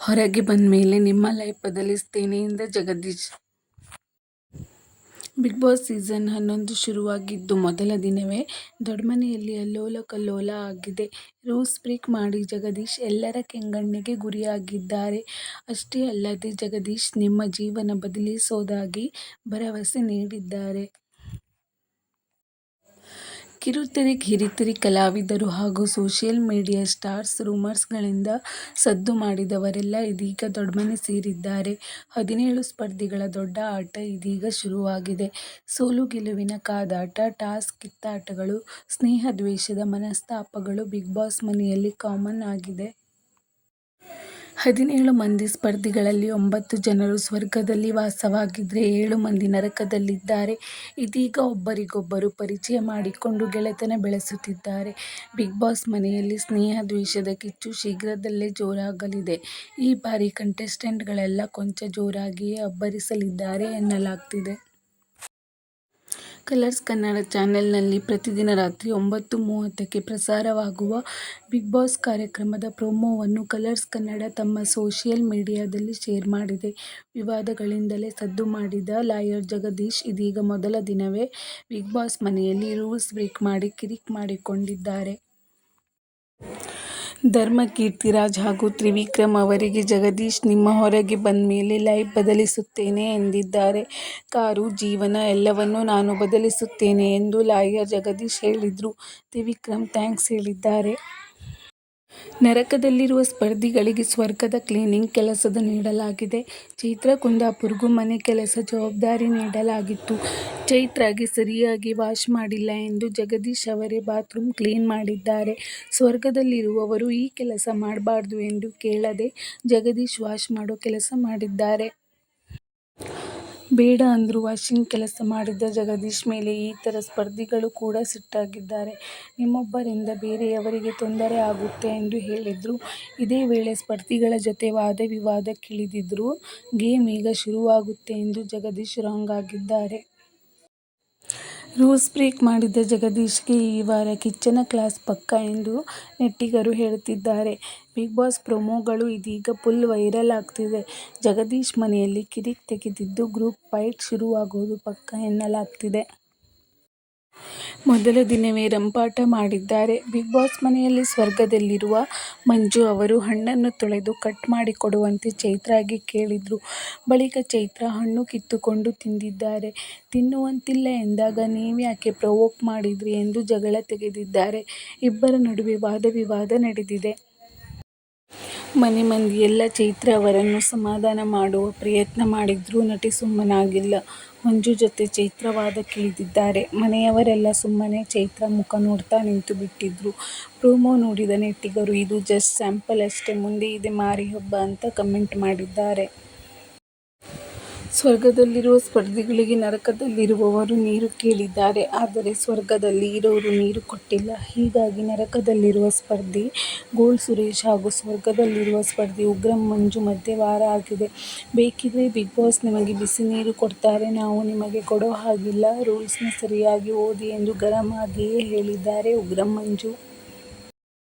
ಹೊರಗೆ ಬಂದ ಮೇಲೆ ನಿಮ್ಮ ಲೈಫ್ ಬದಲಿಸ್ತೇನೆ ಎಂದ ಜಗದೀಶ್. ಬಿಗ್ ಬಾಸ್ ಸೀಸನ್ ಹನ್ನೊಂದು ಶುರುವಾಗಿದ್ದು ಮೊದಲ ದಿನವೇ ದೊಡ್ಮನೆಯಲ್ಲಿ ಅಲ್ಲೋಲ ಕಲ್ಲೋಲ ಆಗಿದೆ. ರೂಲ್ಸ್ ಬ್ರೇಕ್ ಮಾಡಿ ಜಗದೀಶ್ ಎಲ್ಲರ ಕೆಂಗಣ್ಣಿಗೆ ಗುರಿಯಾಗಿದ್ದಾರೆ. ಅಷ್ಟೇ ಅಲ್ಲದೆ ಜಗದೀಶ್ ನಿಮ್ಮ ಜೀವನ ಬದಲಿಸೋದಾಗಿ ಭರವಸೆ ನೀಡಿದ್ದಾರೆ. ಕಿರುತೆರೆ, ಹಿರಿತೆರೆ ಕಲಾವಿದರು ಹಾಗೂ ಸೋಷಿಯಲ್ ಮೀಡಿಯಾ ಸ್ಟಾರ್ಸ್ ರೂಮರ್ಸ್ಗಳಿಂದ ಸದ್ದು ಮಾಡಿದವರೆಲ್ಲ ಇದೀಗ ದೊಡ್ಡಮನೆ ಸೇರಿದ್ದಾರೆ. ಹದಿನೇಳು ಸ್ಪರ್ಧಿಗಳ ದೊಡ್ಡ ಆಟ ಇದೀಗ ಶುರುವಾಗಿದೆ. ಸೋಲು-ಗೆಲುವಿನ ಕಾದಾಟ, ಟಾಸ್ಕ್ ಕಿತ್ತಾಟಗಳು, ಸ್ನೇಹ-ದ್ವೇಷದ ಮನಸ್ತಾಪಗಳು ಬಿಗ್ ಬಾಸ್ ಮನೆಯಲ್ಲಿ ಕಾಮನ್ ಆಗಿದೆ. ಹದಿನೇಳು ಮಂದಿ ಸ್ಪರ್ಧಿಗಳಲ್ಲಿ ಒಂಬತ್ತು ಜನರು ಸ್ವರ್ಗದಲ್ಲಿ ವಾಸವಾಗಿದ್ದರೆ ಏಳು ಮಂದಿ ನರಕದಲ್ಲಿದ್ದಾರೆ. ಇದೀಗ ಒಬ್ಬರಿಗೊಬ್ಬರು ಪರಿಚಯ ಮಾಡಿಕೊಂಡು ಗೆಳೆತನ ಬೆಳೆಸುತ್ತಿದ್ದಾರೆ. ಬಿಗ್ ಬಾಸ್ ಮನೆಯಲ್ಲಿ ಸ್ನೇಹ-ದ್ವೇಷದ ಕಿಚ್ಚು ಶೀಘ್ರದಲ್ಲೇ ಜೋರಾಗಲಿದೆ. ಈ ಬಾರಿ ಕಂಟೆಸ್ಟೆಂಟ್ಗಳೆಲ್ಲ ಕೊಂಚ ಜೋರಾಗಿಯೇ ಅಬ್ಬರಿಸಲಿದ್ದಾರೆ ಎನ್ನಲಾಗ್ತಿದೆ. ಕಲರ್ಸ್ ಕನ್ನಡ ಚಾನೆಲ್ನಲ್ಲಿ ಪ್ರತಿದಿನ ರಾತ್ರಿ ಒಂಬತ್ತು ಮೂವತ್ತಕ್ಕೆ ಪ್ರಸಾರವಾಗುವ ಬಿಗ್ ಬಾಸ್ ಕಾರ್ಯಕ್ರಮದ ಪ್ರೊಮೋವನ್ನು ಕಲರ್ಸ್ ಕನ್ನಡ ತಮ್ಮ ಸೋಷಿಯಲ್ ಮೀಡಿಯಾದಲ್ಲಿ ಶೇರ್ ಮಾಡಿದೆ. ವಿವಾದಗಳಿಂದಲೇ ಸದ್ದು ಮಾಡಿದ ಲಾಯರ್ ಜಗದೀಶ್ ಇದೀಗ ಮೊದಲ ದಿನವೇ ಬಿಗ್ ಬಾಸ್ ಮನೆಯಲ್ಲಿ ರೂಲ್ಸ್ ಬ್ರೇಕ್ ಮಾಡಿ ಕಿರಿಕ್ ಮಾಡಿಕೊಂಡಿದ್ದಾರೆ. ಧರ್ಮ ಕೀರ್ತಿರಾಜ್ ಹಾಗೂ ತ್ರಿವಿಕ್ರಮ್ ಅವರಿಗೆ ಜಗದೀಶ್ ನಿಮ್ಮ ಹೊರಗೆ ಬಂದ ಮೇಲೆ ಲೈಫ್ ಬದಲಿಸುತ್ತೇನೆ ಎಂದಿದ್ದಾರೆ. ಕಾರು, ಜೀವನ ಎಲ್ಲವನ್ನೂ ನಾನು ಬದಲಿಸುತ್ತೇನೆ ಎಂದು ಲಾಯರ್ ಜಗದೀಶ್ ಹೇಳಿದರು ತ್ರಿವಿಕ್ರಮ್ ಥ್ಯಾಂಕ್ಸ್ ಹೇಳಿದ್ದಾರೆ. ನರಕದಲ್ಲಿರುವ ಸ್ಪರ್ಧಿಗಳಿಗೆ ಸ್ವರ್ಗದ ಕ್ಲೀನಿಂಗ್ ಕೆಲಸದ ನೀಡಲಾಗಿದೆ. ಚೈತ್ರ ಕುಂದಾಪುರ್ಗೂ ಮನೆ ಕೆಲಸ ಜವಾಬ್ದಾರಿ ನೀಡಲಾಗಿತ್ತು. ಚೈತ್ರಾಗೆ ಸರಿಯಾಗಿ ವಾಶ್ ಮಾಡಿಲ್ಲ ಎಂದು ಜಗದೀಶ್ ಅವರೇ ಬಾತ್ರೂಮ್ ಕ್ಲೀನ್ ಮಾಡಿದ್ದಾರೆ. ಸ್ವರ್ಗದಲ್ಲಿರುವವರು ಈ ಕೆಲಸ ಮಾಡಬಾರ್ದು ಎಂದು ಕೇಳದೆ ಜಗದೀಶ್ ವಾಶ್ ಮಾಡೋ ಕೆಲಸ ಮಾಡಿದ್ದಾರೆ. ಬೇಡ ಅಂದರೂ ವಾಷಿಂಗ್ ಕೆಲಸ ಮಾಡಿದ ಜಗದೀಶ್ ಮೇಲೆ ಈ ಥರ ಸ್ಪರ್ಧಿಗಳು ಕೂಡ ಸಿಟ್ಟಾಗಿದ್ದಾರೆ. ನಿಮ್ಮೊಬ್ಬರಿಂದ ಬೇರೆಯವರಿಗೆ ತೊಂದರೆ ಆಗುತ್ತೆ ಎಂದು ಹೇಳಿದರು ಇದೇ ವೇಳೆ ಸ್ಪರ್ಧಿಗಳ ಜೊತೆ ವಾದ-ವಿವಾದಕ್ಕಿಳಿದಿದ್ರು. ಗೇಮ್ ಈಗ ಶುರುವಾಗುತ್ತೆ ಎಂದು ಜಗದೀಶ್ ರಾಂಗ್ ಆಗಿದ್ದಾರೆ. ರೂಲ್ಸ್ ಬ್ರೇಕ್ ಮಾಡಿದ್ದ ಜಗದೀಶ್ಗೆ ಈ ವಾರ ಕಿಚ್ಚನ ಕ್ಲಾಸ್ ಪಕ್ಕ ಎಂದು ನೆಟ್ಟಿಗರು ಹೇಳುತ್ತಿದ್ದಾರೆ. ಬಿಗ್ ಬಾಸ್ ಪ್ರೊಮೋಗಳು ಇದೀಗ ಫುಲ್ ವೈರಲ್ ಆಗ್ತಿದೆ. ಜಗದೀಶ್ ಮನೆಯಲ್ಲಿ ಕಿರಿಕ್ ತೆಗೆದಿದ್ದು, ಗ್ರೂಪ್ ಫೈಟ್ ಶುರುವಾಗೋದು ಪಕ್ಕ ಎನ್ನಲಾಗ್ತಿದೆ. ಮೊದಲ ದಿನವೇ ರಂಪಾಟ ಮಾಡಿದ್ದಾರೆ. ಬಿಗ್ ಬಾಸ್ ಮನೆಯಲ್ಲಿ ಸ್ವರ್ಗದಲ್ಲಿರುವ ಮಂಜು ಅವರು ಹಣ್ಣನ್ನು ತೊಳೆದು ಕಟ್ ಮಾಡಿ ಕೊಡುವಂತೆ ಚೈತ್ರಾಗೆ ಕೇಳಿದ್ರು. ಬಳಿಕ ಚೈತ್ರಾ ಹಣ್ಣು ಕಿತ್ತುಕೊಂಡು ತಿಂದಿದ್ದಾರೆ. ತಿನ್ನುವಂತಿಲ್ಲ ಎಂದಾಗ ನೀವ್ಯಾಕೆ ಪ್ರವೋಕ್ ಮಾಡಿದ್ರಿ ಎಂದು ಜಗಳ ತೆಗೆದಿದ್ದಾರೆ. ಇಬ್ಬರ ನಡುವೆ ವಾದ-ವಿವಾದ ನಡೆದಿದೆ. ಮನೆ ಮಂದಿ ಎಲ್ಲ ಚೈತ್ರ ಅವರನ್ನು ಸಮಾಧಾನ ಮಾಡುವ ಪ್ರಯತ್ನ ಮಾಡಿದ್ರೂ ನಟಿ ಸುಮ್ಮನಾಗಿಲ್ಲ. ಮಂಜು ಜೊತೆ ಚೈತ್ರವಾದ ವಾದಕ್ಕಿಳಿದಿದ್ದಾರೆ. ಮನೆಯವರೆಲ್ಲ ಸುಮ್ಮನೆ ಚೈತ್ರ ಮುಖ ನೋಡ್ತಾ ನಿಂತುಬಿಟ್ಟಿದ್ರು. ಪ್ರೋಮೋ ನೋಡಿದ ನೆಟ್ಟಿಗರು, ಇದು ಜಸ್ಟ್ ಸ್ಯಾಂಪಲ್ ಅಷ್ಟೇ, ಮುಂದೆ ಇದೆ ಮಾರಿ ಹಬ್ಬ ಅಂತ ಕಮೆಂಟ್ ಮಾಡಿದ್ದಾರೆ. ಸ್ವರ್ಗದಲ್ಲಿರುವ ಸ್ಪರ್ಧಿಗಳಿಗೆ ನರಕದಲ್ಲಿರುವವರು ನೀರು ಕೇಳಿದ್ದಾರೆ. ಆದರೆ ಸ್ವರ್ಗದಲ್ಲಿ ಇರೋರು ನೀರು ಕೊಟ್ಟಿಲ್ಲ. ಹೀಗಾಗಿ ನರಕದಲ್ಲಿರುವ ಸ್ಪರ್ಧಿ ಗೋಲ್ ಸುರೇಶ್ ಹಾಗೂ ಸ್ವರ್ಗದಲ್ಲಿರುವ ಸ್ಪರ್ಧಿ ಉಗ್ರಂ ಮಂಜು ಮಧ್ಯೆ ವಾರ ಆಗಿದೆ. ಬೇಕಿದ್ರೆ ಬಿಗ್ ಬಾಸ್ ನಿಮಗೆ ಬಿಸಿ ನೀರು ಕೊಡ್ತಾರೆ. ನಾವು ನಿಮಗೆ ಕೊಡೋ ಹಾಗಿಲ್ಲ. ರೂಲ್ಸ್ನ ಸರಿಯಾಗಿ ಓದಿ ಎಂದು ಗರಂ ಆಗಿಯೇ ಹೇಳಿದ್ದಾರೆ ಉಗ್ರಂ ಮಂಜು.